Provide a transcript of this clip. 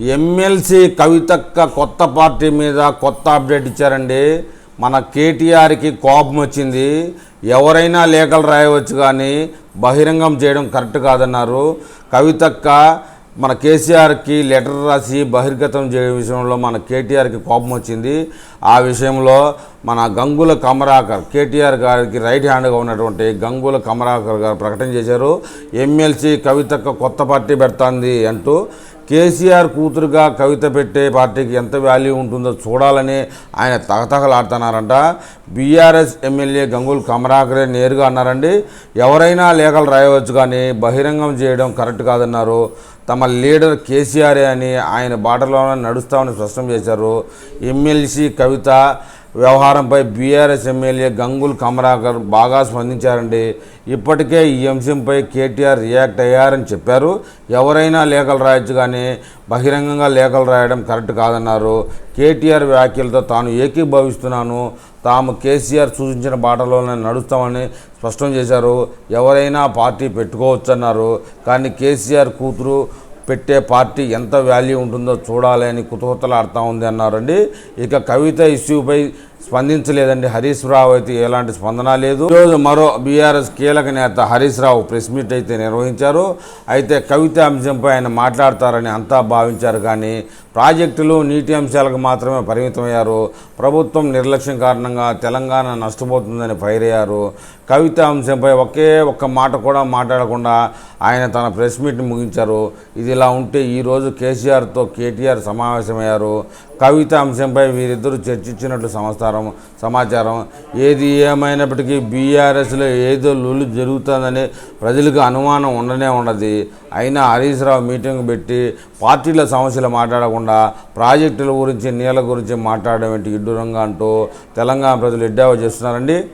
MLC కవితక్క కొత్త party మీద కొత్త అప్డేట్ ఇచ్చారండి. మన కేటీఆర్కి కోపం వచ్చింది. ఎవరైనా లేఖలు రాయవచ్చు కానీ బహిరంగం చేయడం కరెక్ట్ కాదన్నారు. కవితక్క మన కేసీఆర్కి లెటర్ రాసి బహిర్గతం చేయడం విషయంలో మన కేటీఆర్కి కోపం వచ్చింది. ఆ విషయంలో మన గంగుల కమరాకర్ కేటీఆర్ గారికి రైట్ హ్యాండ్గా ఉన్నటువంటి గంగుల కమరాకర్ గారు ప్రకటన చేశారు. ఎమ్మెల్సీ కవితక్క కొత్త పార్టీ పెడుతుంది అంటూ కేసీఆర్ కూతురుగా కవిత పెట్టే పార్టీకి ఎంత వాల్యూ ఉంటుందో చూడాలని ఆయన తగతగలాడుతున్నారంట బీఆర్ఎస్ ఎమ్మెల్యే గంగుల్ కమరాకరే నేరుగా అన్నారండి. ఎవరైనా లేఖలు రాయవచ్చు కానీ బహిరంగం చేయడం కరెక్ట్ కాదన్నారు. తమ లీడర్ కేసీఆరే అని ఆయన బాటలోనే నడుస్తామని స్పష్టం చేశారు. ఎమ్మెల్సీ కవిత వ్యవహారంపై బీఆర్ఎస్ ఎమ్మెల్యే గంగుల్ కమరాకర్ బాగా స్పందించారండి. ఇప్పటికే ఈ అంశంపై కేటీఆర్ రియాక్ట్ అయ్యారని చెప్పారు. ఎవరైనా లేఖలు రాయొచ్చు కానీ బహిరంగంగా లేఖలు రాయడం కరెక్ట్ కాదన్నారు. కేటీఆర్ వ్యాఖ్యలతో తాను ఏకీభవిస్తున్నాను. తాము కేసీఆర్ సూచించిన బాటలోనే నడుస్తామని స్పష్టం చేశారు. ఎవరైనా పార్టీ పెట్టుకోవచ్చన్నారు. కానీ కేసీఆర్ కూతురు పెట్టే పార్టీ ఎంత వాల్యూ ఉంటుందో చూడాలి అని కుతూహతలాడుతూ ఉంది అన్నారండి. ఇక కవిత ఇష్యూపై స్పందించలేదండి. హరీష్ రావు అయితే ఎలాంటి స్పందన లేదు. ఈరోజు మరో బీఆర్ఎస్ కీలక నేత హరీష్ రావు ప్రెస్ మీట్ అయితే నిర్వహించారు. అయితే కవిత అంశంపై ఆయన మాట్లాడతారని అంతా భావించారు కానీ ప్రాజెక్టులు నీటి అంశాలకు మాత్రమే పరిమితమయ్యారు. ప్రభుత్వం నిర్లక్ష్యం కారణంగా తెలంగాణ నష్టపోతుందని ఫైర్ అయ్యారు కవిత అంశంపై ఒకే ఒక్క మాట కూడా మాట్లాడకుండా ఆయన తన ప్రెస్ మీట్ని ముగించారు. ఇది ఇలా ఉంటే ఈరోజు కేసీఆర్తో కేటీఆర్ సమావేశమయ్యారు. కవిత అంశంపై వీరిద్దరూ చర్చించినట్లు సమాచారం సమాచారం. ఏది ఏమైనప్పటికీ బీఆర్ఎస్లో ఏదో లూలు జరుగుతుందని ప్రజలకు అనుమానం ఉండనే ఉండదు. అయినా హరీష్ రావు మీటింగ్ పెట్టి పార్టీల సమస్యలు మాట్లాడకుండా ప్రాజెక్టుల గురించి నీళ్ళ గురించి మాట్లాడడం ఏంటి? ఇడ్డూరంగా అంటూ తెలంగాణ ప్రజలు ఎడ్డావా చేస్తున్నారండి?